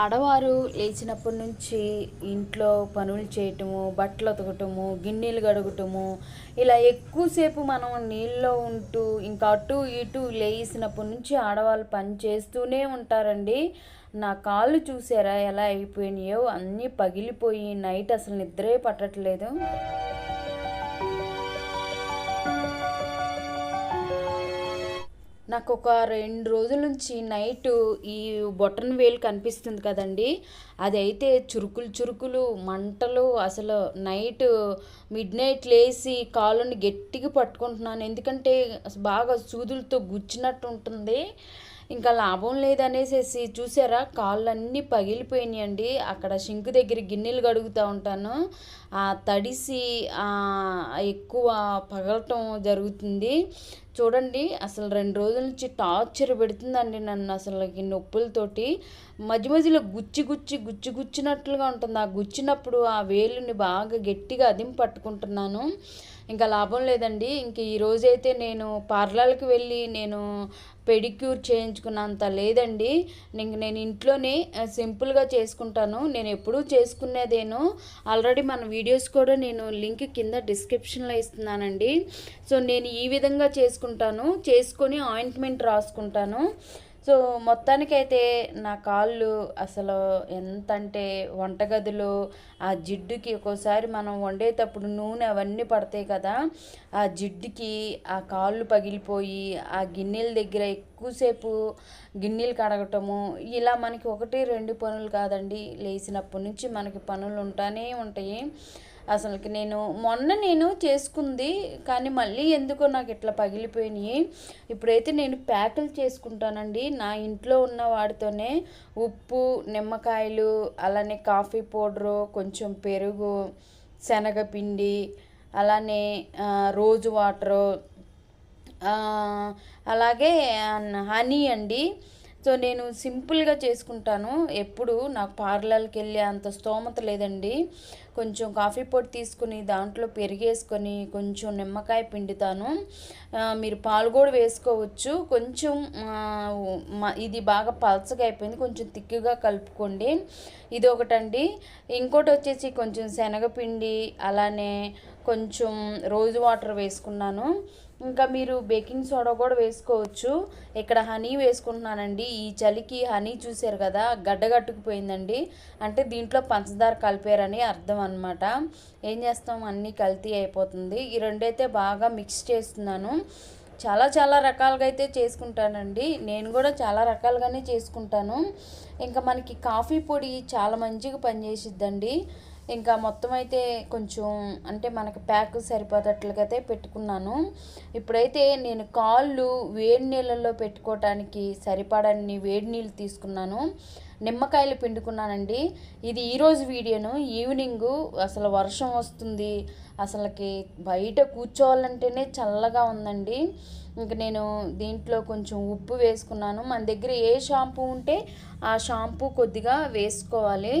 ఆడవారు లేచినప్పటి నుంచి ఇంట్లో పనులు చేయటము బట్టలు ఉతకటము గిన్నెలు కడగటము ఇలా ఎక్కువసేపు మనం నీళ్ళలో ఉంటూ ఇంకా అటు ఇటు లేచినప్పటి నుంచి ఆడవాళ్ళు పని చేస్తూనే ఉంటారండి. నా కాళ్ళు చూసారా ఎలా అయిపోయినాయో అన్నీ పగిలిపోయి నైట్ అసలు నిద్రే పట్టట్లేదు. నాకు ఒక రెండు రోజుల నుంచి నైట్ ఈ బొటన్ వేలు కనిపిస్తుంది కదండి. అది అయితే చురుకులు చురుకులు మంటలు అసలు నైట్ మిడ్ నైట్ లేచి కాళ్ళని గట్టిగా పట్టుకుంటున్నాను. ఎందుకంటే బాగా సూదులతో గుచ్చినట్టు ఉంటుంది ఇంకా లాభం లేదనేసేసి చూసారా? కాళ్ళన్నీ పగిలిపోయినాయండి. అక్కడ షింక్ దగ్గర గిన్నెలు కడుగుతూ ఉంటాను. ఆ తడిసి ఎక్కువ పగలటం జరుగుతుంది. చూడండి అసలు రెండు రోజుల నుంచి టార్చర్ పెడుతుందండి నన్ను అసలు ఈ నొప్పులతోటి. మధ్య మధ్యలో గుచ్చి గుచ్చి గుచ్చి గుచ్చినట్లుగా ఉంటుంది. ఆ గుచ్చినప్పుడు ఆ వేలుని బాగా గట్టిగా అదిం పట్టుకుంటున్నాను ఇంకా లాభం లేదండి. ఇంక ఈరోజైతే నేను పార్లర్కి వెళ్ళి నేను పెడిక్యూర్ చేయించుకున్నంత లేదండి. ఇంక నేను ఇంట్లోనే సింపుల్గా చేసుకుంటాను. నేను ఎప్పుడూ చేసుకునేదేను. ఆల్రెడీ మన వీడియోస్ కూడా నేను లింక్ కింద డిస్క్రిప్షన్లో ఇస్తున్నానండి. సో నేను ఈ విధంగా చేసుకుంటాను. చేసుకొని ఆయింట్మెంట్ రాసుకుంటాను. సో మొత్తానికైతే నా కాళ్ళు అసలు ఎంత అంటే వంటగదిలో ఆ జిడ్డుకి ఒక్కోసారి మనం వండేటప్పుడు నూనె అవన్నీ పడతాయి కదా ఆ జిడ్డుకి ఆ కాళ్ళు పగిలిపోయి ఆ గిన్నెల దగ్గర ఎక్కువసేపు గిన్నెలు కడగటము ఇలా మనకి ఒకటి రెండు పనులు కాదండి. లేచినప్పటి నుంచి మనకి పనులు ఉంటానే ఉంటాయి. అసలుకి నేను మొన్న నేను చేసుకుంది కానీ మళ్ళీ ఎందుకో నాకు ఇట్లా పగిలిపోయినాయి. ఇప్పుడైతే నేను ప్యాకులు చేసుకుంటానండి. నా ఇంట్లో ఉన్న వాటితోనే ఉప్పు నిమ్మకాయలు అలానే కాఫీ పౌడరు కొంచెం పెరుగు శనగపిండి అలానే రోజు వాటరు అలాగే హనీ అండి. సో నేను సింపుల్గా చేసుకుంటాను. ఎప్పుడు నాకు పార్లర్కి వెళ్ళే అంత స్తోమత లేదండి. కొంచెం కాఫీ పొడి తీసుకుని దాంట్లో పెరిగేసుకొని కొంచెం నిమ్మకాయ పిండుతాను. మీరు పాలు కూడా వేసుకోవచ్చు. కొంచెం ఇది బాగా పలచగా అయిపోయింది. కొంచెం తిక్కుగా కలుపుకోండి. ఇది ఒకటండి. ఇంకోటి వచ్చేసి కొంచెం శనగపిండి అలానే కొంచెం రోజు వాటర్ వేసుకున్నాను. ఇంకా మీరు బేకింగ్ సోడా కూడా వేసుకోవచ్చు. ఇక్కడ హనీ వేసుకుంటున్నానండి. ఈ చలికి హనీ చూసారు కదా గడ్డగట్టుకుపోయిందండి అంటే దీంట్లో పంచదార కలిపారని అర్థం అనమాట ఏం చేస్తాం? అన్నీ కల్తీ అయిపోతుంది. ఈ రెండైతే బాగా మిక్స్ చేస్తున్నాను. చాలా చాలా రకాలుగా అయితే చేసుకుంటానండి. నేను కూడా చాలా రకాలుగానే చేసుకుంటాను. ఇంకా మనకి కాఫీ పొడి చాలా మంచిగా పనిచేసిద్దండి. ఇంకా మొత్తం అయితే కొంచెం అంటే మనకి ప్యాక్ సరిపోతట్లుగా అయితే పెట్టుకున్నాను. ఇప్పుడైతే నేను కాళ్ళు వేడి నీళ్ళల్లో పెట్టుకోవటానికి సరిపడని వేడి నీళ్ళు తీసుకున్నాను. నిమ్మకాయలు పిండుకున్నానండి. ఇది ఈరోజు వీడియోను ఈవినింగు అసలు వర్షం వస్తుంది అసలుకి బయట కూర్చోవాలంటేనే చల్లగా ఉందండి. ఇంక నేను దీంట్లో కొంచెం ఉప్పు వేసుకున్నాను. మన దగ్గర ఏ షాంపూ ఉంటే ఆ షాంపూ కొద్దిగా వేసుకోవాలి.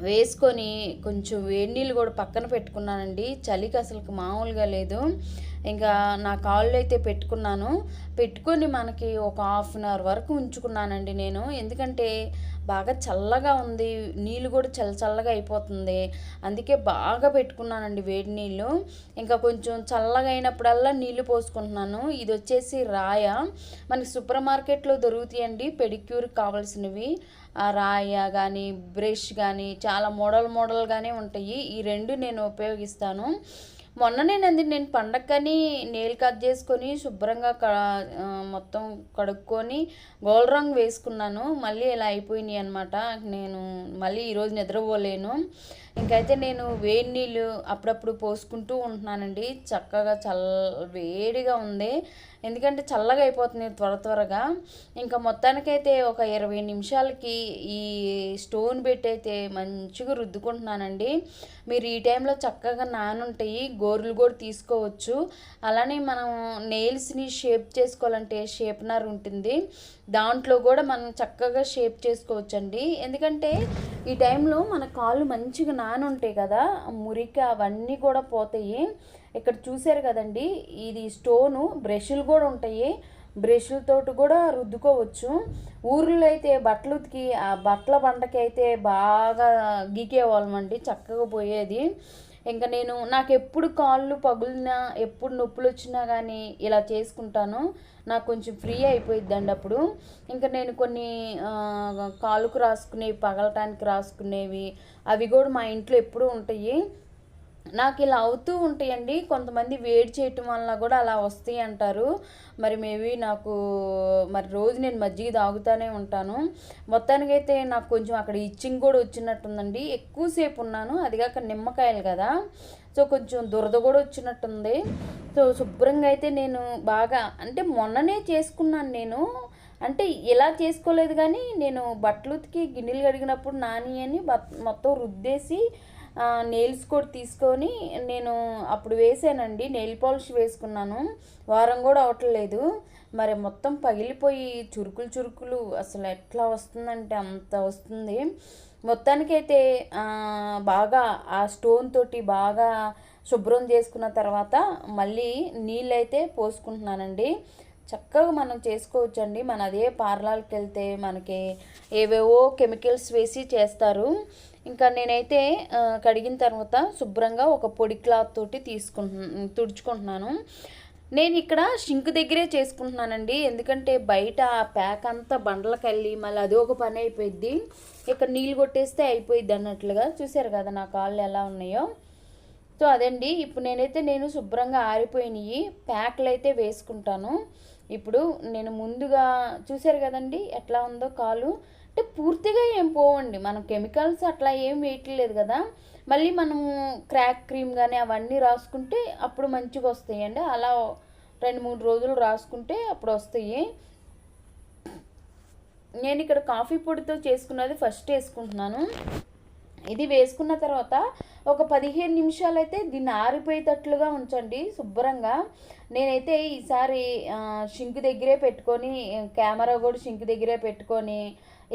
వేసుకొని కొంచెం వేడి నీళ్ళు కూడా పక్కన పెట్టుకున్నానండి. చలికి అసలు మామూలుగా లేదు. ఇంకా నా కాళ్ళు అయితే పెట్టుకున్నాను. పెట్టుకొని మనకి ఒక హాఫ్ అన్ అవర్ వరకు ఉంచుకున్నానండి నేను. ఎందుకంటే బాగా చల్లగా ఉంది. నీళ్ళు కూడా చల్ల చల్లగా అయిపోతుంది. అందుకే బాగా పెట్టుకున్నానండి వేడి నీళ్ళు. ఇంకా కొంచెం చల్లగా అయినప్పుడల్లా నీళ్ళు పోసుకుంటున్నాను. ఇది వచ్చేసి రాయ. మనకి సూపర్ మార్కెట్లో దొరుకుతాయండి. పెడిక్యూర్ కావాల్సినవి. రాయ కానీ బ్రష్ కానీ చాలా మోడల్ మోడల్గానే ఉంటాయి. ఈ రెండు నేను ఉపయోగిస్తాను. మొన్న నేను అంది నేను పండక్కని నేల్ కట్ చేసుకొని శుభ్రంగా క మొత్తం కడుక్కొని గోల్డ్ రంగు వేసుకున్నాను. మళ్ళీ ఇలా అయిపోయినాయి అనమాట నేను మళ్ళీ ఈరోజు నిద్రపోలేను. ఇంకైతే నేను వేడి నీళ్ళు అప్పుడప్పుడు పోసుకుంటూ ఉంటున్నానండి. చక్కగా చల్ల వేడిగా ఉంది. ఎందుకంటే చల్లగా అయిపోతుంది త్వర త్వరగా. ఇంకా మొత్తానికైతే ఒక ఇరవై నిమిషాలకి ఈ స్టోన్ పెట్టి అయితే మంచిగా రుద్దుకుంటున్నానండి. మీరు ఈ టైంలో చక్కగా నానుంటాయి గోర్లు కూడా తీసుకోవచ్చు. అలానే మనం నెయిల్స్ని షేప్ చేసుకోవాలంటే షేప్నర్ ఉంటుంది. దాంట్లో కూడా మనం చక్కగా షేప్ చేసుకోవచ్చండి. ఎందుకంటే ఈ టైంలో మన కాళ్ళు మంచిగా నానుంటాయి కదా మురికి అవన్నీ కూడా పోతాయి. ఇక్కడ చూసారు కదండి ఇది స్టోను బ్రష్లు కూడా ఉంటాయి. బ్రష్లతో కూడా రుద్దుకోవచ్చు. ఊర్లో అయితే బట్టలు ఉతికి ఆ బట్టల బండకి అయితే బాగా గీకేవాళ్ళమండి చక్కగా పోయేది. ఇంకా నేను నాకు ఎప్పుడు కాళ్ళు పగులినా ఎప్పుడు నొప్పులు వచ్చినా కానీ ఇలా చేసుకుంటాను. నాకు కొంచెం ఫ్రీ అయిపోయిద్దండి అప్పుడు. ఇంకా నేను కొన్ని కాలుకు రాసుకునేవి పగలటానికి రాసుకునేవి అవి కూడా మా ఇంట్లో ఎప్పుడూ ఉంటాయి. నాకు ఇలా అవుతూ ఉంటాయండి. కొంతమంది వేడి చేయటం వలన కూడా అలా వస్తాయి అంటారు. మరి మేబీ నాకు మరి రోజు నేను మజ్జిగ తాగుతూనే ఉంటాను. మొత్తానికైతే నాకు కొంచెం అక్కడ ఇచ్చింగ్ కూడా వచ్చినట్టుందండి. ఎక్కువసేపు ఉన్నాను. అదిగాక నిమ్మకాయలు కదా. సో కొంచెం దురద కూడా వచ్చినట్టుంది. సో శుభ్రంగా అయితే నేను బాగా అంటే మొన్ననే చేసుకున్నాను నేను. అంటే ఇలా చేసుకోలేదు కానీ నేను బట్టలు ఉతికి గిన్నెలు కడిగినప్పుడు నాని అని మొత్తం రుద్దేసి నెయిల్స్ కూడా తీసుకొని నేను అప్పుడు వేసానండి. నెయిల్ పాలిష్ వేసుకున్నాను. వారం కూడా అవట్లేదు. మరి మొత్తం పగిలిపోయి చురుకులు చురుకులు అసలు ఎట్లా వస్తుందంటే అంత వస్తుంది. మొత్తానికైతే బాగా ఆ స్టోన్ తోటి బాగా శుభ్రం చేసుకున్న తర్వాత మళ్ళీ నీళ్ళైతే పోసుకుంటున్నానండి. చక్కగా మనం చేసుకోవచ్చండి. మన అదే పార్లర్కి వెళ్తే మనకి ఏవేవో కెమికల్స్ వేసి చేస్తారు. ఇంకా నేనైతే కడిగిన తర్వాత శుభ్రంగా ఒక పొడి క్లాత్ తోటి తీసుకుంటు తుడుచుకుంటున్నాను. నేను ఇక్కడ షింక్ దగ్గరే చేసుకుంటున్నానండి. ఎందుకంటే బయట ఆ ప్యాక్ అంతా బండలకెళ్ళి మళ్ళీ అది ఒక పని అయిపోయింది ఇక్కడ నీళ్ళు కొట్టేస్తే అయిపోయింది అన్నట్లుగా. చూసారు కదా నా కాళ్ళు ఎలా ఉన్నాయో. సో అదండి. ఇప్పుడు నేనైతే నేను శుభ్రంగా ఆరిపోయినాయి. ప్యాక్లు అయితే వేసుకుంటాను. ఇప్పుడు నేను ముందుగా చూసారు కదండి ఎట్లా ఉందో కాలు? అంటే పూర్తిగా ఏం పోవండి. మనం కెమికల్స్ అట్లా ఏం వేయట్లేదు కదా. మళ్ళీ మనము క్రాక్ క్రీమ్ కానీ అవన్నీ రాసుకుంటే అప్పుడు మంచిగా వస్తాయండి. అలా రెండు మూడు రోజులు రాసుకుంటే అప్పుడు వస్తాయి. నేను ఇక్కడ కాఫీ పొడితో చేసుకున్నది ఫస్ట్ వేసుకుంటున్నాను. ఇది వేసుకున్న తర్వాత ఒక పదిహేను నిమిషాలు అయితే దీన్ని ఆరిపోయేటట్లుగా ఉంచండి శుభ్రంగా. నేనైతే ఈసారి షింక్ దగ్గరే పెట్టుకొని కెమెరా కూడా షింక్ దగ్గరే పెట్టుకొని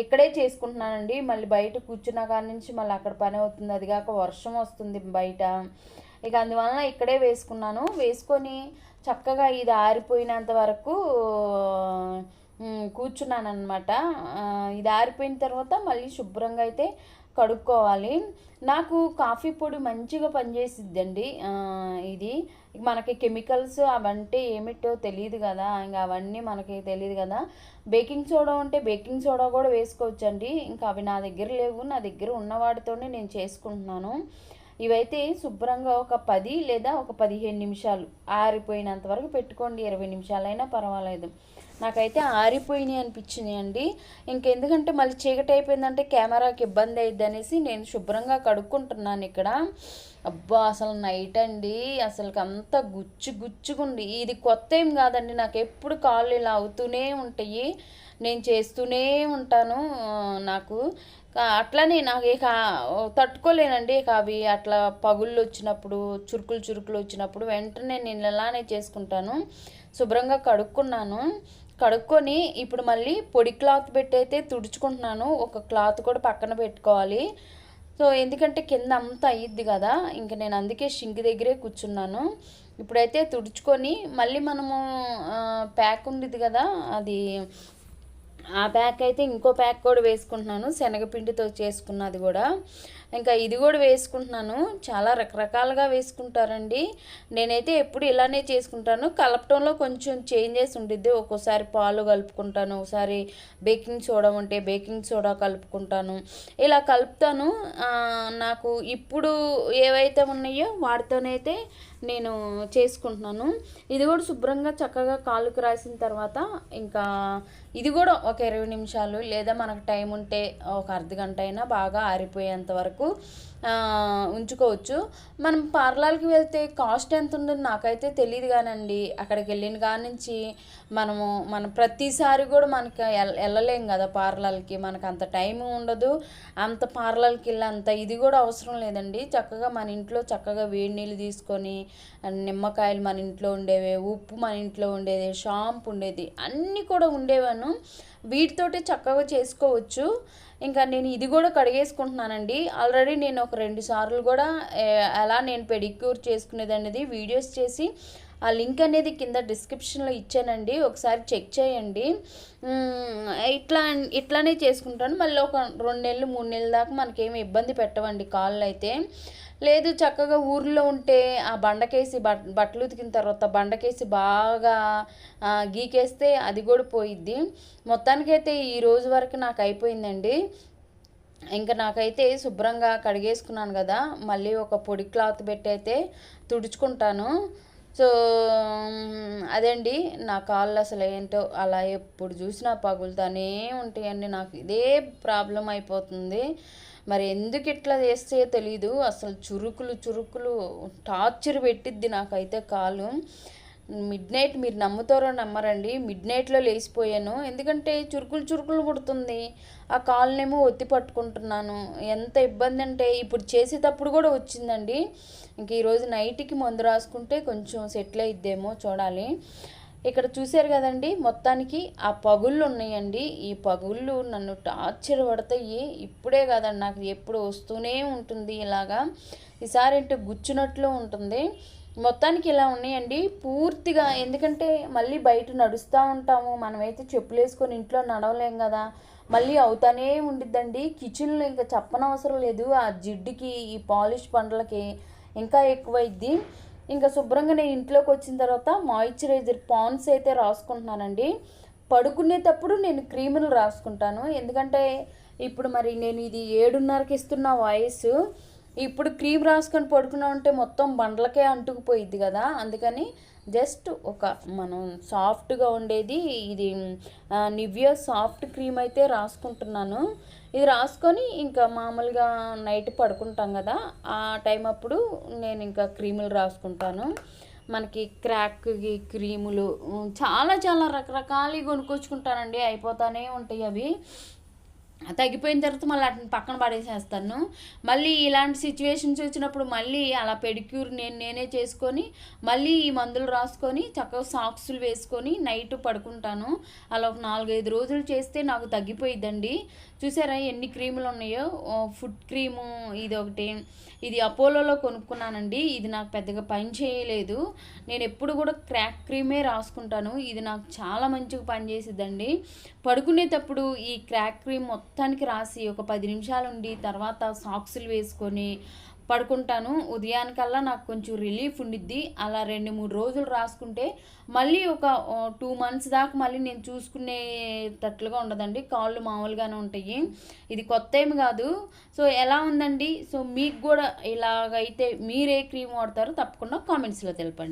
ఇక్కడే చేసుకుంటున్నానండి. మళ్ళీ బయట కూర్చున్న కాడి నుంచి మళ్ళీ అక్కడ పని అవుతుంది. అది కాక వర్షం వస్తుంది బయట. ఇక అందువలన ఇక్కడే వేసుకున్నాను. వేసుకొని చక్కగా ఇది ఆరిపోయినంత వరకు కూర్చున్నాను అనమాట ఇది ఆరిపోయిన తర్వాత మళ్ళీ శుభ్రంగా అయితే కడుక్కోవాలి. నాకు కాఫీ పొడి మంచిగా పనిచేసిద్దండి. ఇది మనకి కెమికల్స్ అవంటే ఏమిటో తెలియదు కదా. ఇంకా అవన్నీ మనకి తెలియదు కదా. బేకింగ్ సోడా ఉంటే బేకింగ్ సోడా కూడా వేసుకోవచ్చండి. ఇంకా అవి నా దగ్గర లేవు. నా దగ్గర ఉన్న వాటితోనే నేను చేసుకుంటున్నాను. ఇవైతే శుభ్రంగా ఒక పది లేదా ఒక పదిహేను నిమిషాలు ఆరిపోయినంత వరకు పెట్టుకోండి. ఇరవై నిమిషాలైనా పర్వాలేదు. నాకైతే ఆరిపోయినాయి అనిపించినాయి అండి. ఇంకెందుకంటే మళ్ళీ చీకటి అయిపోయిందంటే కెమెరాకి ఇబ్బంది అయింది అనేసి నేను శుభ్రంగా కడుక్కుంటున్నాను ఇక్కడ. అబ్బా అసలు నైట్ అండి. అసలు అంత గుచ్చు గుచ్చుకుండి ఇది కొత్త ఏం కాదండి. నాకు ఎప్పుడు కాళ్ళు ఇలా అవుతూనే ఉంటాయి. నేను చేస్తూనే ఉంటాను. నాకు అట్లనే నాకు ఇక తట్టుకోలేనండి. ఇక అవి అట్లా పగుళ్ళు వచ్చినప్పుడు చురుకులు చురుకులు వచ్చినప్పుడు వెంటనే నేను ఇలానే చేసుకుంటాను. శుభ్రంగా కడుక్కున్నాను. కడుక్కొని ఇప్పుడు మళ్ళీ పొడి క్లాత్ పెట్టి అయితే తుడుచుకుంటున్నాను. ఒక క్లాత్ కూడా పక్కన పెట్టుకోవాలి. సో ఎందుకంటే కింద అంతా అయ్యిద్ది కదా. ఇంక నేను అందుకే షింక్ దగ్గరే కూర్చున్నాను. ఇప్పుడైతే తుడుచుకొని మళ్ళీ మనము ప్యాక్ ఉండేది కదా అది ఆ ప్యాక్ అయితే ఇంకో ప్యాక్ కూడా వేసుకుంటున్నాను. శనగపిండితో చేసుకున్నది కూడా. ఇంకా ఇది కూడా వేసుకుంటున్నాను. చాలా రకరకాలుగా వేసుకుంటారండి. నేనైతే ఎప్పుడు ఇలానే చేసుకుంటాను. కలపటంలో కొంచెం చేంజెస్ ఉండిద్ది. ఒక్కోసారి పాలు కలుపుకుంటాను. ఒకసారి బేకింగ్ సోడా ఉంటే బేకింగ్ సోడా కలుపుకుంటాను. ఇలా కలుపుతాను. నాకు ఇప్పుడు ఏవైతే ఉన్నాయో వాటితోనైతే నేను చేసుకుంటున్నాను. ఇది కూడా శుభ్రంగా చక్కగా కాలుకు రాసిన తర్వాత ఇంకా ఇది కూడా ఒక ఇరవై నిమిషాలు లేదా మనకు టైం ఉంటే ఒక అర్ధ గంట అయినా బాగా ఆరిపోయేంత వరకు ఉంచుకోవచ్చు. మనం పార్లర్కి వెళ్తే కాస్ట్ ఎంత ఉంటుందో నాకైతే తెలియదు కానండి. అక్కడికి వెళ్ళిన కాడి నుంచి మనము మనం ప్రతిసారి కూడా మనకి వెళ్ళలేం కదా పార్లర్కి. మనకు అంత టైం ఉండదు. అంత పార్లర్కి వెళ్ళి అంత ఇది కూడా అవసరం లేదండి. చక్కగా మన ఇంట్లో చక్కగా వేడి నీళ్ళు తీసుకొని నిమ్మకాయలు మన ఇంట్లో ఉండేవి ఉప్పు మన ఇంట్లో ఉండేది షాంపు ఉండేది అన్నీ కూడా ఉండేవాను. వీటితోటి చక్కగా చేసుకోవచ్చు. ఇంకా నేను ఇది కూడా కడిగేసుకుంటున్నానండి. ఆల్రెడీ నేను ఒక రెండు సార్లు కూడా ఎలా నేను పెడిక్యూర్ చేసుకునేది అనేది వీడియోస్ చేసి ఆ లింక్ అనేది కింద డిస్క్రిప్షన్లో ఇచ్చానండి. ఒకసారి చెక్ చేయండి. ఇట్లా ఇట్లానే చేసుకుంటాను. మళ్ళీ ఒక రెండు నెలలు మూడు నెలల దాకా మనకేమి ఇబ్బంది పెట్టవండి కాళ్ళు అయితే. లేదు చక్కగా ఊర్లో ఉంటే ఆ బండకేసి బట్ బట్టలు ఉతికిన తర్వాత బండకేసి బాగా గీకేస్తే అది కూడా పోయిద్ది. మొత్తానికైతే ఈ రోజు వరకు నాకు అయిపోయిందండి. ఇంకా నాకైతే శుభ్రంగా కడిగేసుకున్నాను కదా. మళ్ళీ ఒక పొడి క్లాత్ పెట్టి అయితే తుడుచుకుంటాను. సో అదండి. నా కాళ్ళు అసలు ఏంటో అలా ఎప్పుడు చూసినా పగులుతానే ఉంటాయండి. నాకు ఇదే ప్రాబ్లం అయిపోతుంది. మరి ఎందుకు ఇట్లా చేస్తే తెలీదు. అసలు చురుకులు చురుకులు టార్చర్ పెట్టిద్ది నాకైతే కాలు మిడ్ నైట్ మీరు నమ్ముతారో నమ్మరండి. మిడ్ నైట్లో లేచిపోయాను. ఎందుకంటే చురుకులు చురుకులు పుడుతుంది. ఆ కాళ్ళనేమో ఒత్తి పట్టుకుంటున్నాను. ఎంత ఇబ్బంది అంటే ఇప్పుడు చేసేటప్పుడు కూడా వచ్చిందండి. ఇంక ఈరోజు నైట్కి మందు రాసుకుంటే కొంచెం సెటిల్ అయిద్దేమో చూడాలి. ఇక్కడ చూశారు కదండి మొత్తానికి ఆ పగుళ్ళు ఉన్నాయండి. ఈ పగుళ్ళు నన్ను టార్చర్ పడతాయి. ఇప్పుడే కదండి నాకు ఎప్పుడు వస్తూనే ఉంటుంది ఇలాగా. ఈసారి ఏంటో గుచ్చినట్లు ఉంటుంది. మొత్తానికి ఇలా ఉన్నాయండి. పూర్తిగా ఎందుకంటే మళ్ళీ బయట నడుస్తూ ఉంటాము. మనమైతే చెప్పులు వేసుకొని ఇంట్లో నడవలేం కదా. మళ్ళీ అవుతానే ఉండిద్దండి. కిచెన్లో ఇంకా చెప్పనవసరం లేదు. ఆ జిడ్డుకి ఈ పాలిష్ పండ్లకి ఇంకా ఎక్కువైద్ది. ఇంకా శుభ్రంగా నేను ఇంట్లోకి వచ్చిన తర్వాత మాయిశ్చరైజర్ పాన్స్ అయితే రాసుకుంటున్నానండి. పడుకునేటప్పుడు నేను క్రీములు రాసుకుంటాను. ఎందుకంటే ఇప్పుడు మరి నేను ఇది ఏడున్నరకి ఇస్తున్న వాయిస్. ఇప్పుడు క్రీమ్ రాసుకొని పడుకున్నా ఉంటే మొత్తం బండ్లకే అంటుకుపోయిద్ది కదా. అందుకని జస్ట్ ఒక మనం సాఫ్ట్గా ఉండేది ఇది నివ్యా సాఫ్ట్ క్రీమ్ అయితే రాసుకుంటున్నాను. ఇది రాసుకొని ఇంకా మామూలుగా నైట్ పడుకుంటాం కదా. ఆ టైం అప్పుడు నేను ఇంకా క్రీములు రాసుకుంటాను. మనకి క్రాక్కి క్రీములు చాలా చాలా రకరకాలు కొనుక్కొచ్చుకుంటానండి. అయిపోతానే ఉంటాయి అవి. తగ్గిపోయిన తర్వాత మళ్ళీ అట్ని పక్కన పడేసేస్తాను. మళ్ళీ ఇలాంటి సిచ్యువేషన్స్ వచ్చినప్పుడు మళ్ళీ అలా పెడిక్యూర్ నేను నేనే చేసుకొని మళ్ళీ ఈ మందులు రాసుకొని చక్కగా సాక్సులు వేసుకొని నైట్ పడుకుంటాను. అలా ఒక నాలుగైదు రోజులు చేస్తే నాకు తగ్గిపోయిద్దండి. చూసారా ఎన్ని క్రీములు ఉన్నాయో? ఫుడ్ క్రీము ఇది ఒకటి. ఇది అపోలోలో కొనుక్కున్నానండి. ఇది నాకు పెద్దగా పని చేయలేదు. నేను ఎప్పుడు కూడా క్రాక్ క్రీమే రాసుకుంటాను. ఇది నాకు చాలా మంచిగా పనిచేసిద్దండి పడుకునేటప్పుడు ఈ క్రాక్ క్రీమ్ మొత్తానికి రాసి ఒక పది నిమిషాలు ఉండి తర్వాత సాక్సులు వేసుకొని పడుకుంటాను. ఉదయానికల్లా నాకు కొంచెం రిలీఫ్ ఉండిద్ది. అలా రెండు మూడు రోజులు రాసుకుంటే మళ్ళీ ఒక టూ మంత్స్ దాకా మళ్ళీ నేను చూసుకునేటట్లుగా ఉండదండి. కాళ్ళు మామూలుగానే ఉంటాయి. ఇది కొత్త ఏమి కాదు. సో ఎలా ఉందండి? సో మీకు కూడా ఇలాగైతే మీరే క్రీమ్ వాడతారో తప్పకుండా కామెంట్స్లో తెలపండి.